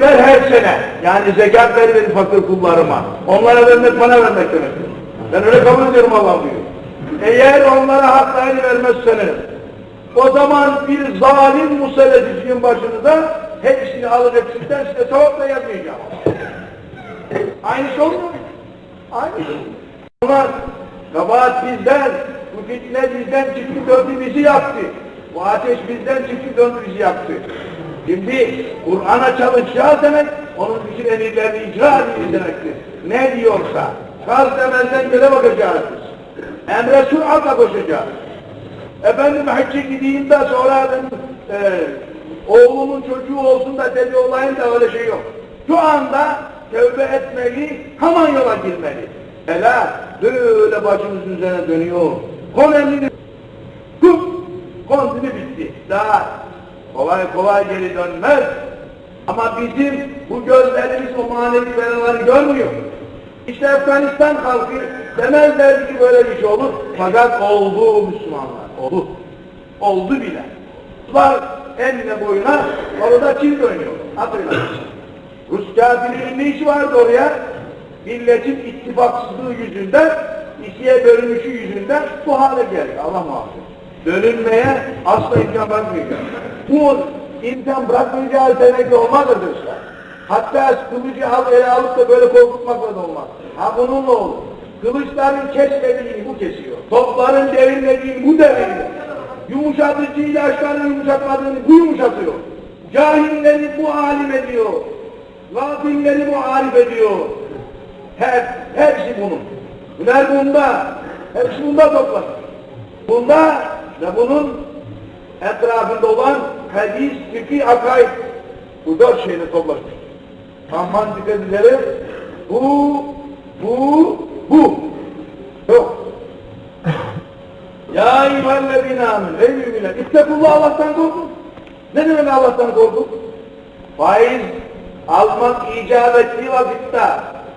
ver her sene. Yani zekat ver benim fakir kullarıma. Onlara vermek bana vermek demektir. Ben öyle kabul ediyorum Allah buyuruyor. Eğer onlara haklarını vermezseniz o zaman bir zalim musallat işin başınıza hepsini alacak sizden size sevap da yazmayacağım. Aynısı olmuyor mu? Aynısı. Bunlar kabahat bizden, bu fitne bizden çıktı döndü bizi yaktı. Bu ateş bizden çıktı döndü bizi yaktı. Şimdi Kur'an'a çalışacağız demek, onun bütün emirlerini icra edeceğiz demektir. Ne diyorsa, kaz demezden göre bakacağız biz. Emre süratla koşacağız. Efendim hacca gideyim de sonra benim e, oğlumun çocuğu olsun da deli olayım da öyle şey yok. Şu anda tövbe etmeli, hemen yola girmeli. Ela böyle başımızın üzerine dönüyor. Kon elini, tut, kon dedi bitti. Daha kolay kolay geri dönmez. Ama bizim bu gözlerimiz o manevi belaları görmüyor. İşte Afganistan halkı demezlerdi ki böyle bir şey olur. Fakat oldu Müslümanlar. Oldu. Oldu bile. Ruslar enine boyuna orada Çin oynuyor. Hatırlayın. Rus kafirinin ne işi vardı oraya? Milletin ittifaksızlığı yüzünden, ikiye bölünüşü yüzünden bu hale geldi. Allah muhafaza. Bölünmeye asla imkan bırakmayacak. Bu imkan bırakmayacağı alternatif olmaz arkadaşlar. Hatta kılıcı al, ele alıp da böyle korkutmakla da olmaz. Ha bununla olur. Kılıçların kesmediğini bu kesiyor. Topların devrilmediğini bu deviriyor. Yumuşatıcı ilaçların yumuşatmadığını bu yumuşatıyor. Cahilleri bu alim ediyor. Gafilleri bu arif ediyor. Her, hepsi bunun. Bunlar bunda. Hepsi bunda toplar. Bunda ve bunun etrafında olan hadis, fikri, akaid. Bu dört şeyle toplaşmış. Aman dikkat edelim. Bu, bu, bu. Yok. Ya eyyühellezine amin. Ey müminler. İttekullah Allah'tan korkun. Ne demek Allah'tan korkun? Faiz almak icap ettiği vakitte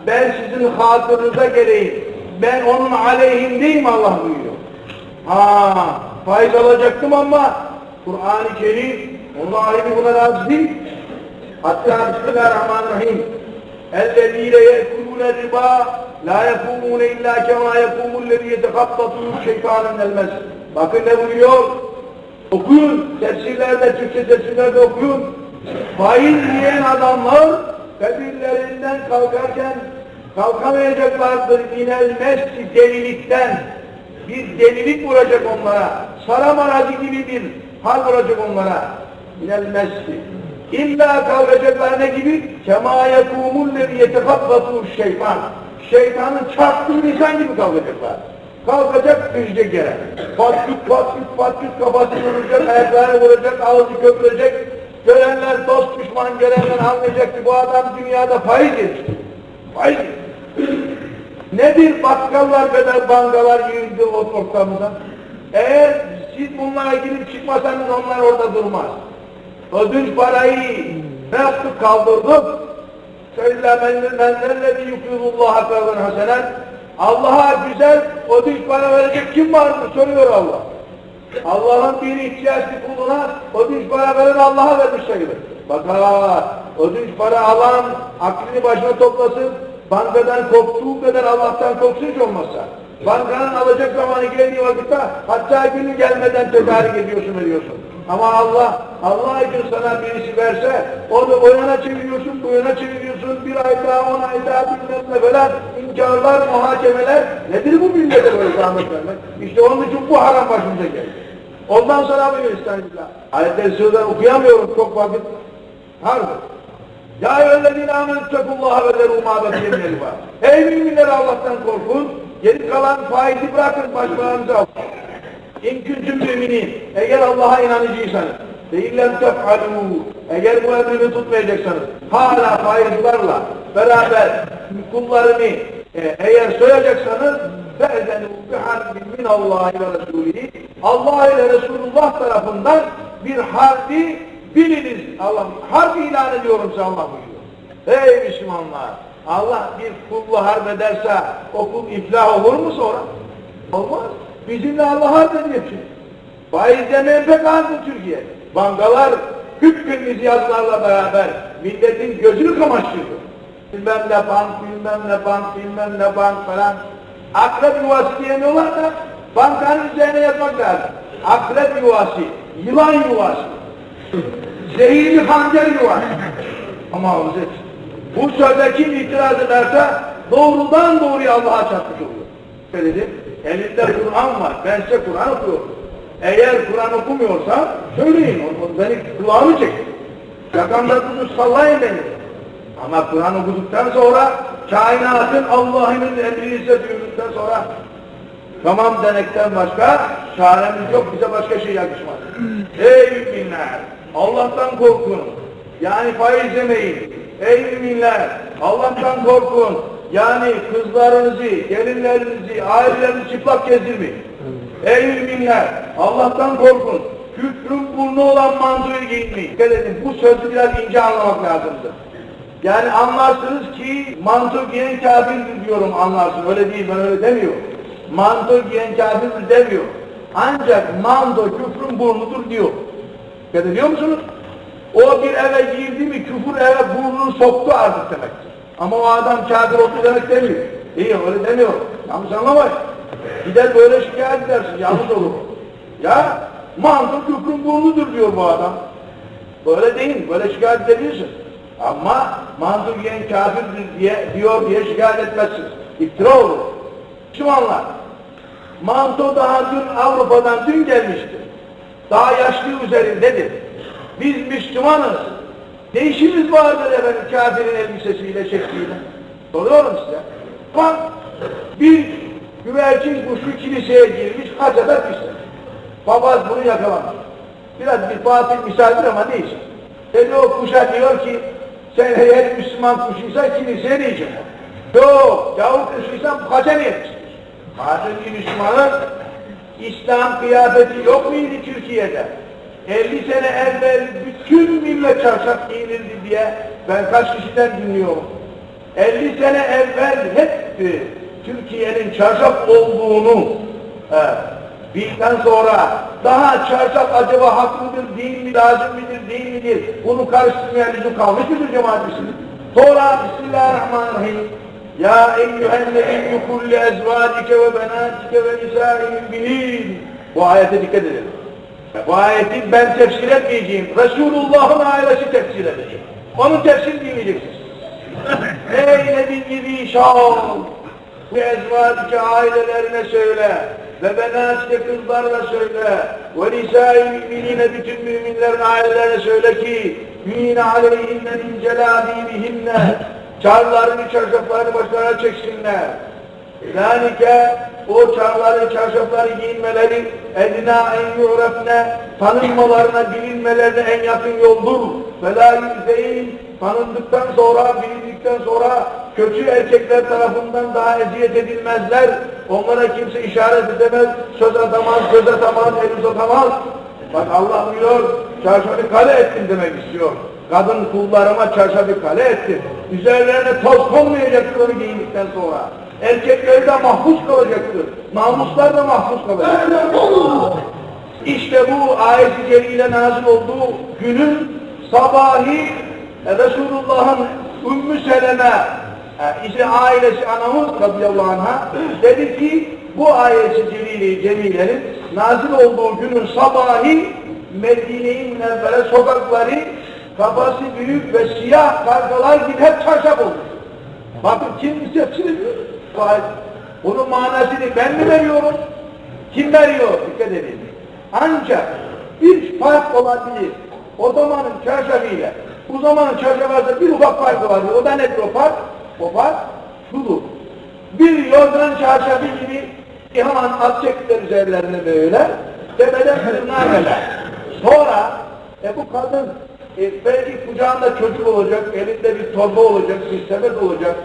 ben sizin hatırınıza geleyim. Ben onun aleyhindeyim Allah buyuruyor. Ha, faiz alacaktım ama Kur'an-ı Kerim onun ahibi buna razı değil. Hatta Bismillahirrahmanirrahim. اَلَّذ۪ينَ يَأْكُلُونَ الرِّبَا لَا يَقُومُونَ اِلَّا كَمَا يَقُومُ الَّذ۪ي يَتَخَطَّطُهُ الشَّيْطَانُ مِنَ الْمَسْ Bakın ne buyuruyor? Okuyun. Tefsirlerde, Türkçe tefsirlerde okuyun. Faiz yiyen adamlar kabirlerinden kalkarken kalkamayacaklardır inel mesci delilikten. Bir delilik vuracak onlara. Saram aracı gibi bir hal vuracak onlara. İnel mesci. İlla kalkacaklar ne gibi? Kema yekûmullezî yetefabbatu şeytan. Şeytanın çarptığı insan gibi kalkacaklar. Kalkacak düşecek yere. Patküt patküt patküt kafasını vuracak, ayaklarını vuracak, ağzı köpürecek. Görenler dost düşman gelenler anlayacak ki bu adam dünyada faiz yemiştir. Faiz yemiştir. Nedir bakkallar kadar bankalar yığıldı o ortamıza? Eğer siz bunlara girip çıkmasanız onlar orada durmaz. Ödünç parayı ne yaptık kaldırdık? Söyle men menlellezi yukirullaha kavgan hasenen Allah'a güzel ödünç para verecek kim vardır soruyor Allah. Allah'ın bir ihtiyaçlı kuluna ödünç para veren Allah'a vermiş sayılır. Bak ha, ödünç para alan aklını başına toplasın, bankadan korktuğu kadar Allah'tan korksun hiç olmazsa. Bankanın alacak zamanı geldiği vakitte hatta günü gelmeden tedarik ediyorsun ediyorsun. Ama Allah, Allah için sana birisi verse, onu o yana çeviriyorsun, bu yana çeviriyorsun, bir ay daha, on ay daha bilmem ne falan, inkarlar, muhakemeler, nedir bu millete böyle zahmet vermek? İşte onun için bu haram başımıza geldi. Ondan sonra böyle İstanbul'da. Ayetleri sözler okuyamıyorum çok vakit. Harbi. Ya eyyühellezine amenüttekullaha ve zerû mâ bekiyemeli var. Ey müminler Allah'tan korkun, geri kalan faizi bırakın başlarınıza alın. İn küntüm müminin, eğer Allah'a inanıcıysanız, değillen tef'alû, eğer bu emrini tutmayacaksanız, hala faizlerle beraber kullarını e, eğer soyacaksanız, فَاَذَنُوا بِحَرْبٍ مِنَ اللّٰهِ وَرَسُولِهِ Allah ile Resulullah tarafından bir harbi biliniz. Allah harp ilan ediyorum size Allah buyuruyor. Ey Müslümanlar! Allah bir kullu harp ederse o kul iflah olur mu sonra? Olmaz. Bizimle Allah harp ediyor şimdi. Faiz demeyen pek az bu Türkiye. Bankalar hüpkün yazılarla beraber milletin gözünü kamaştırdı. Bilmem ne bank, bilmem ne bank, bilmem ne bank falan. Akrep yuvası diyemiyorlar da bankanın üzerine yazmak lazım. Akrep yuvası, yılan yuvası, zehirli pancar yuvası. Ama Hazret, bu sözde kim itiraz ederse doğrudan doğruya Allah'a çarpmış oluyor. Şöyle dedi, elinde Kur'an var, ben size Kur'an okuyorum. Eğer Kur'an okumuyorsa söyleyin, beni kulağımı çekin. Yakamda tutup sallayın beni. Ama Kur'an okuduktan sonra, kainatın Allah'ın emrini size sonra tamam denekten başka çaremiz yok, bize başka şey yakışmaz. Ey müminler, Allah'tan korkun. Yani faiz yemeyin. Ey müminler, Allah'tan korkun. Yani kızlarınızı, gelinlerinizi, ailelerinizi çıplak gezdirmeyin. Ey müminler, Allah'tan korkun. Küfrün burnu olan mantoyu giymeyin. Dikkat bu sözü biraz ince anlamak lazımdır. Yani anlarsınız ki manto giyen kafirdir diyorum anlarsın. Öyle değil, ben öyle demiyorum. Manto giyen kafirdir demiyor. Ancak manto küfrün burnudur diyor. Dikkat ediyor musunuz? O bir eve girdi mi küfür eve burnunu soktu artık demektir. Ama o adam kafir oldu demek demiyor. İyi öyle demiyor. Yanlış anlamayın. Gider böyle şikayet edersin, yanlış olur. Ya manto küfrün burnudur diyor bu adam. Böyle değil, böyle şikayet edebilirsin. Ama manto giyen kafirdir diye, diyor diye şikayet etmezsiniz. İftira olur. Müslümanlar, manto daha dün Avrupa'dan dün gelmiştir. Daha yaşlı üzerindedir. Biz Müslümanız. Ne işimiz vardır efendim kafirin elbisesiyle, şekliyle? Soruyorum size. Bak, bir güvercin kuşu kiliseye girmiş, hacada pişti. Papaz bunu yakalamış. Biraz bir fatih misaldir ama neyse. Dedi o kuşa diyor ki, sen eğer Müslüman kuşuysan kiliseye diyeceksin. Yok, yavuk kuşuysan haca niye piştin? Madem ki Müslümanın İslam kıyafeti yok muydu Türkiye'de? 50 sene evvel bütün millet çarşaf giyinirdi diye ben kaç kişiden dinliyorum. 50 sene evvel hep e, Türkiye'nin çarşaf olduğunu e, bildikten sonra daha çarşaf acaba haklıdır, değil mi, lazım midir, değil midir? Bunu karıştırmaya lüzum kalmış mıdır cemaat? Sonra Bismillahirrahmanirrahim. Eyyühennebiyyü kulli ezvacike ve benatike ve nisâi müminin. Bu ayete dikkat edelim. Bu ayeti ben tefsir etmeyeceğim. Resulullah'ın ailesi tefsir edecek. Onun tefsir dinleyeceksiniz. Ey Nebi gibi şal! Bu ezvacike ailelerine söyle. Ve benatike kızlarına söyle. Ve nisâi müminine bütün müminlerin ailelerine söyle ki Mine aleyhinne min celâdîbihinne Çarlarını, çarşaflarını başlarına çeksinler. Zalike o çarları, çarşafları giyinmeleri edina en yu'rafne tanınmalarına, bilinmelerine en yakın yoldur. Ve la yüzeyin tanındıktan sonra, bilindikten sonra kötü erkekler tarafından daha eziyet edilmezler. Onlara kimse işaret edemez, söz atamaz, göz atamaz, el uzatamaz. Bak Allah diyor, çarşafı kale ettin demek istiyor. Kadın kullarıma çarşafı kale ettim. Üzerlerine toz konmayacaktır onu giyindikten sonra. Erkekleri de mahfuz kalacaktır. Namuslar da mahfuz kalacaktır. İşte bu ayet-i celile nazil olduğu günün sabahi e, Resulullah'ın Ümmü Seleme e, işte ailesi anamız radıyallahu anh'a dedi ki bu ayet-i celile cemilenin nazil olduğu günün sabahi münevvere sokakları kafası büyük ve siyah kargalar gibi hep çarşaf olmuş. Bakın kim tefsir ediyor? Bunun manasını ben mi veriyorum? Kim veriyor? Dikkat edin. Ancak bir fark olabilir. O zamanın çarşafıyla bu zamanın çarşafı arasında bir ufak fark var. O da nedir o fark? O fark şudur. Bir yorgan çarşafı gibi hemen at çektiler üzerlerine böyle. Tepeden tırnağa. Sonra e bu kadın e, belki kucağında çocuk olacak, elinde bir torba olacak, bir sepet olacak.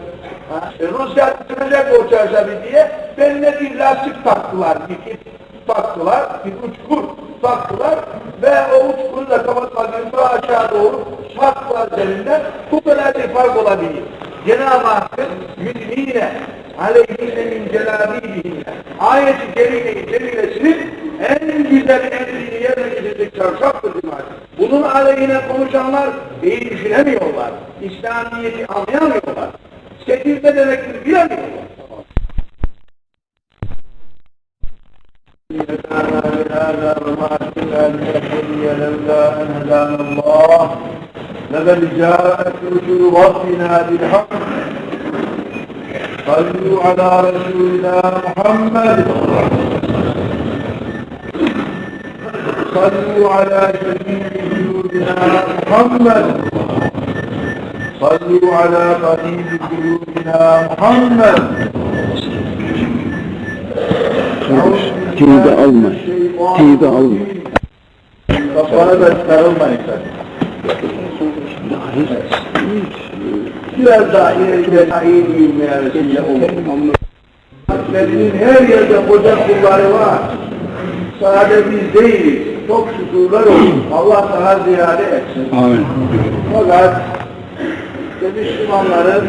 Ha? E, rüzgar sürecek o çarşafı diye beline bir lastik taktılar, bir ip taktılar, bir uçkur taktılar ve o uçkuru da kapatmak için aşağı doğru çarptılar üzerinden. Bu kadar bir fark olabilir. Cenab-ı Hakk'ın yüzmine aleyhine min celabibihine ayeti celilesinin en güzel emrini yerine getirecek çarşaftır cemaat. Bunun aleyhine konuşanlar iyi düşünemiyorlar. İslamiyet'i anlayamıyorlar. Sekirde demektir bilemiyorlar. هذا وما كنا لنهتدي لولا ان هدانا الله لقد جاءت رسل ربنا بالحق صلوا على رسولنا محمد صلوا على شفيع قلوبنا محمد صلوا على طبيب قلوبنا محمد Teybe alma. Teybe alma. Kafana da sarılmayın sen. Biraz daha ileride daha iyi büyümeye vesile olur. Medinin her yerde koca kulları var. Sadece biz değiliz. Çok şükürler olsun. Allah daha ziyade etsin. Amin. Fakat işte Müslümanların